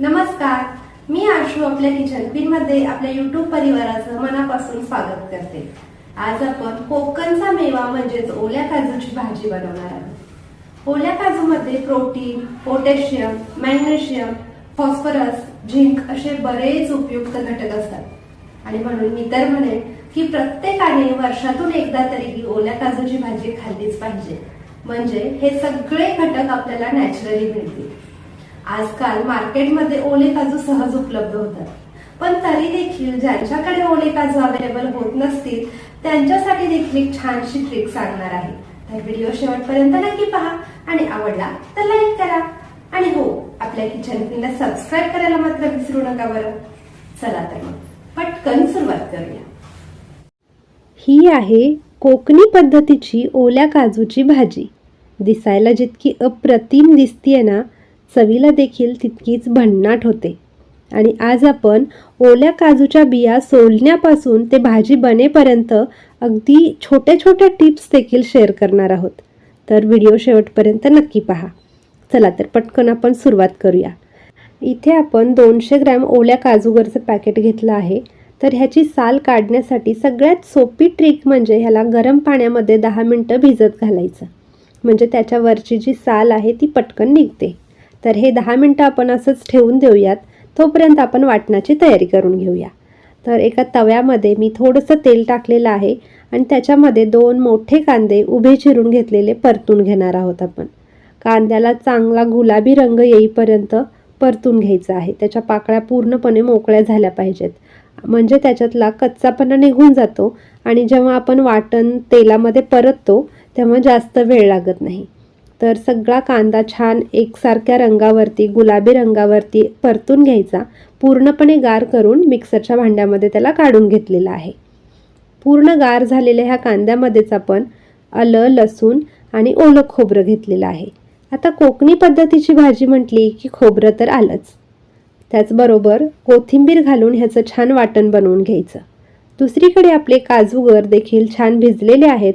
नमस्कार मी आशू आपल्या kitchen queen मध्ये आपल्या युट्यूब परिवाराचं मनापासून स्वागत करते. आज आपण कोकणचा मेवा म्हणजेच ओल्या काजूची भाजी बनवणार आहोत. ओल्या काजूमध्ये protein potassium magnesium phosphorus zinc असे बरेच उपयुक्त घटक असतात. आणि म्हणून मी तर म्हणेन की प्रत्येकाने वर्षातून एकदा तरी ही ओल्या काजूची भाजी खाल्लीच पाहिजे. म्हणजे हे सगळे घटक आपल्याला नॅचरली मिळतील. आजकाल मार्केटमध्ये ओले काजू सहज उपलब्ध होतात. पण तरी देखील ज्यांच्याकडे ओले काजू अवेलेबल होत नसतील त्यांच्यासाठी देखील एक छानशी ट्रिक सांगणार आहे. तर व्हिडिओ शेवटपर्यंत नक्की पहा आणि आवडला तर लाईक करा. आणि हो आपल्या किचन क्वीनला सबस्क्राईब करायला मात्र विसरू नका बरं. चला तर मग पटकन सुरुवात करूया. ही आहे कोकणी पद्धतीची ओल्या काजूची भाजी. दिसायला जितकी अप्रतिम दिसतीये ना चवीला देखील तितकीच भन्नाट होते. आणि आज आपण ओल्या काजूच्या बिया सोलण्यापासून ते भाजी बनेपर्यंत अगदी छोट्या छोट्या टिप्स देखील शेअर करणार आहोत. तर व्हिडिओ शेवटपर्यंत नक्की पहा. चला तर पटकन आपण सुरुवात करूया. इथे आपण दोनशे ग्रॅम ओल्या काजूगरचं पॅकेट घेतलं आहे. तर ह्याची साल काढण्यासाठी सगळ्यात सोपी ट्रिक म्हणजे ह्याला गरम पाण्यामध्ये दहा मिनटं भिजत घालायचं. म्हणजे त्याच्यावरची जी साल आहे ती पटकन निघते. तर हे दहा मिनटं आपण असंच ठेवून देऊयात. तोपर्यंत आपण वाटणाची तयारी करून घेऊया. तर एका तव्यामध्ये मी थोडंसं तेल टाकलेलं आहे आणि त्याच्यामध्ये दोन मोठे कांदे उभे चिरून घेतलेले परतून घेणार आहोत आपण. कांद्याला चांगला गुलाबी रंग येईपर्यंत परतून घ्यायचा आहे. त्याच्या पाकळ्या पूर्णपणे मोकळ्या झाल्या पाहिजेत. म्हणजे त्याच्यातला कच्चापणा निघून जातो आणि जेव्हा आपण वाटण तेलामध्ये परततो तेव्हा जास्त वेळ लागत नाही. तर सगळा कांदा छान एकसारख्या रंगावरती गुलाबी रंगावरती परतून घ्यायचा. पूर्णपणे गार करून मिक्सरच्या भांड्यामध्ये त्याला काढून घेतलेला आहे. पूर्ण गार झालेल्या ह्या कांद्यामध्येच आपण आलं लसूण आणि ओलं खोबरं घेतलेलं आहे. आता कोकणी पद्धतीची भाजी म्हटली की खोबरं तर आलंच. त्याचबरोबर कोथिंबीर घालून ह्याचं छान वाटण बनवून घ्यायचं. दुसरीकडे आपले काजूगर देखील छान भिजलेले आहेत.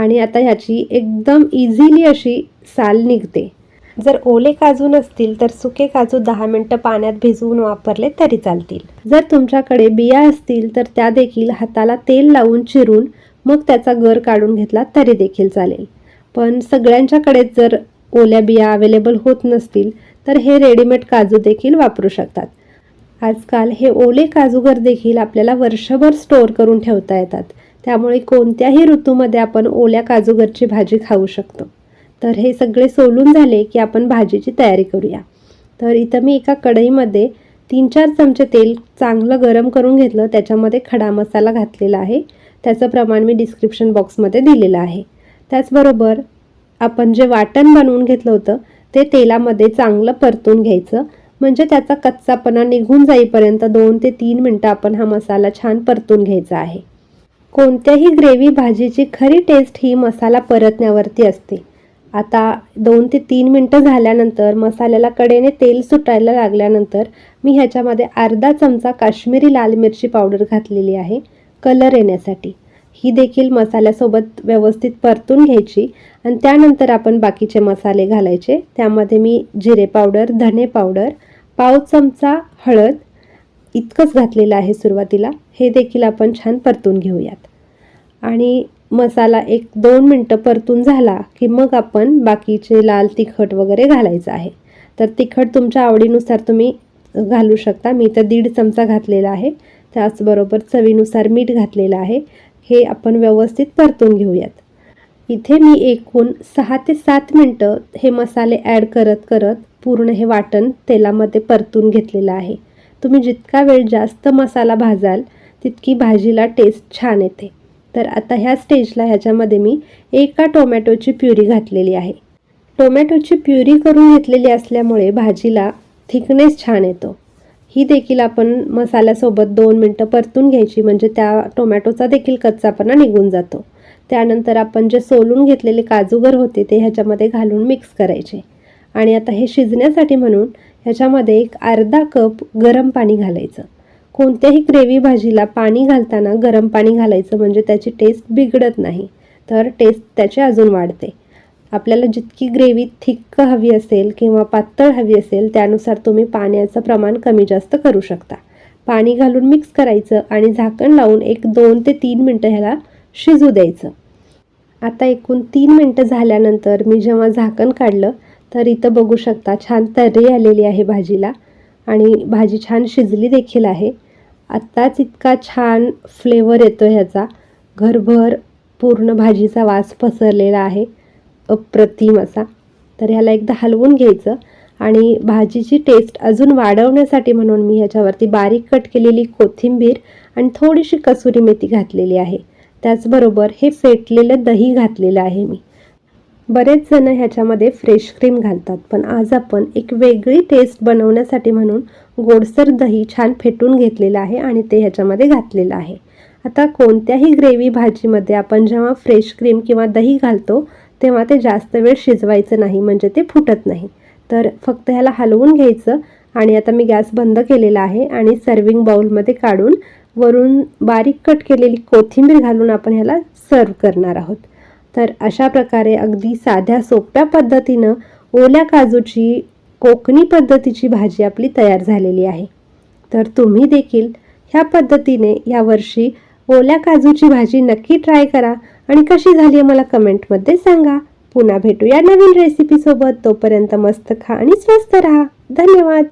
आणि आता ह्याची एकदम इझिली अशी साल निघते. जर ओले काजू नसतील तर सुके काजू दहा मिनटं पाण्यात भिजवून वापरले तरी चालतील. जर तुमच्याकडे बिया असतील तर त्या देखील हाताला तेल लावून चिरून मग त्याचा गर काढून घेतला तरी देखील चालेल. पण सगळ्यांच्याकडे जर ओल्या बिया अवेलेबल होत नसतील तर हे रेडीमेड काजू देखील वापरू शकतात. आजकाल हे ओले काजूगर देखील आपल्याला वर्षभर स्टोअर करून ठेवता येतात. त्यामुळे कोणत्याही ऋतूमध्ये आपण ओल्या काजूगरची भाजी खाऊ शकतो. तर हे सगळे सोलून झाले की आपण भाजीची तयारी करूया. तर इथं मी एका कढईमध्ये तीन चार चमचे तेल चांगलं गरम करून घेतलं. त्याच्यामध्ये खडा मसाला घातलेला आहे. त्याचं प्रमाण मी डिस्क्रिप्शन बॉक्समध्ये दिलेलं आहे. त्याचबरोबर आपण जे वाटण बनवून घेतलं होतं ते तेलामध्ये चांगलं परतून घ्यायचं. म्हणजे त्याचा कच्चापणा निघून जाईपर्यंत दोन ते तीन मिनटं आपण हा मसाला छान परतून घ्यायचा आहे. कोणत्याही ग्रेव्ही भाजीची खरी टेस्ट ही मसाला परतण्यावरती असते. आता दोन ते तीन मिनटं झाल्यानंतर मसाल्याला कडेने तेल सुटायला लागल्यानंतर मी ह्याच्यामध्ये अर्धा चमचा काश्मीरी लाल मिरची पावडर घातलेली आहे कलर येण्यासाठी. ही देखील मसाल्यासोबत व्यवस्थित परतून घ्यायची आणि त्यानंतर आपण बाकीचे मसाले घालायचे. त्यामध्ये मी जिरे पावडर धने पावडर पाव चमचा हळद इतकंच घातलेलं आहे सुरुवातीला. हे देखील आपण छान परतून घेऊयात. आणि मसाला एक दोन मिनटं परतून झाला की मग आपण बाकीचे लाल तिखट वगैरे घालायचं आहे. तर तिखट तुमच्या आवडीनुसार तुम्ही घालू शकता. मी तर दीड चमचा घातलेला आहे. त्याचबरोबर चवीनुसार मीठ घातलेलं आहे. हे आपण व्यवस्थित परतून घेऊयात. इथे मी एकूण सहा ते सात मिनटं हे मसाले ॲड करत करत पूर्ण हे वाटण तेलामध्ये परतून घेतलेलं आहे. तुम्ही जितका वेळ जास्त मसाला भाजाल तितकी भाजीला टेस्ट छान येते. तर आता ह्या स्टेजला ह्याच्यामध्ये मी एका टोमॅटोची प्युरी घातलेली आहे. टोमॅटोची प्युरी करून घेतलेली असल्यामुळे भाजीला थिकनेस छान येतो. ही देखील आपण मसाल्यासोबत दोन मिनटं परतून घ्यायची म्हणजे त्या टोमॅटोचा देखील कच्चापणा निघून जातो. त्यानंतर आपण जे सोलून घेतलेले काजूगर होते ते ह्याच्यामध्ये घालून मिक्स करायचे. आणि आता हे शिजण्यासाठी म्हणून ह्याच्यामध्ये एक अर्धा कप गरम पाणी घालायचं. कोणत्याही ग्रेव्ही भाजीला पाणी घालताना गरम पाणी घालायचं म्हणजे त्याची टेस्ट बिघडत नाही. तर टेस्ट त्याची अजून वाढते. आपल्याला जितकी ग्रेव्ही थिक्क हवी असेल किंवा पातळ हवी असेल त्यानुसार तुम्ही पाण्याचं प्रमाण कमी जास्त करू शकता. पाणी घालून मिक्स करायचं आणि झाकण लावून एक दोन ते तीन मिनटं ह्याला शिजू द्यायचं. आता एकूण तीन मिनटं झाल्यानंतर मी जेव्हा झाकण काढलं तर इथं बघू शकता छान तर्री आलेली आहे भाजीला आणि भाजी छान शिजली देखील आहे. आत्ताच इतका छान फ्लेवर येतो ह्याचा. घरभर पूर्ण भाजीचा वास पसरलेला आहे. अप्रतिम असा. तर ह्याला एकदा हलवून घ्यायचं आणि भाजीची टेस्ट अजून वाढवण्यासाठी म्हणून मी ह्याच्यावरती बारीक कट केलेली कोथिंबीर आणि थोडीशी कसुरी मेथी घातलेली आहे. त्याचबरोबर हे फेटलेलं दही घातलेलं आहे मी. बरेच जण ह्याच्यामध्ये फ्रेश क्रीम घालतात. पण आज आपण एक वेगळी टेस्ट बनवण्यासाठी म्हणून गोडसर दही छान फेटून घेतलेलं आहे आणि ते ह्याच्यामध्ये घातलेलं आहे. आता कोणत्याही ग्रेव्ही भाजीमध्ये आपण जेव्हा फ्रेश क्रीम किंवा दही घालतो तेव्हा ते जास्त वेळ शिजवायचं नाही म्हणजे ते फुटत नाही. तर फक्त ह्याला हलवून घ्यायचं आणि आता मी गॅस बंद केलेला आहे आणि सर्विंग बाउलमध्ये काढून वरून बारीक कट केलेली कोथिंबीर घालून आपण ह्याला सर्व करणार आहोत. तर अशा प्रकारे अगदी साध्या सोप्या पद्धतीनं ओल्या काजूची कोकणी पद्धतीची भाजी आपली तयार झालेली आहे. तर तुम्ही देखील ह्या पद्धतीने यावर्षी ओल्या काजूची भाजी नक्की ट्राय करा आणि कशी झाली आहे मला कमेंटमध्ये सांगा. पुन्हा भेटूया नवीन रेसिपीसोबत तोपर्यंत मस्त खा आणि स्वस्त राहा. धन्यवाद.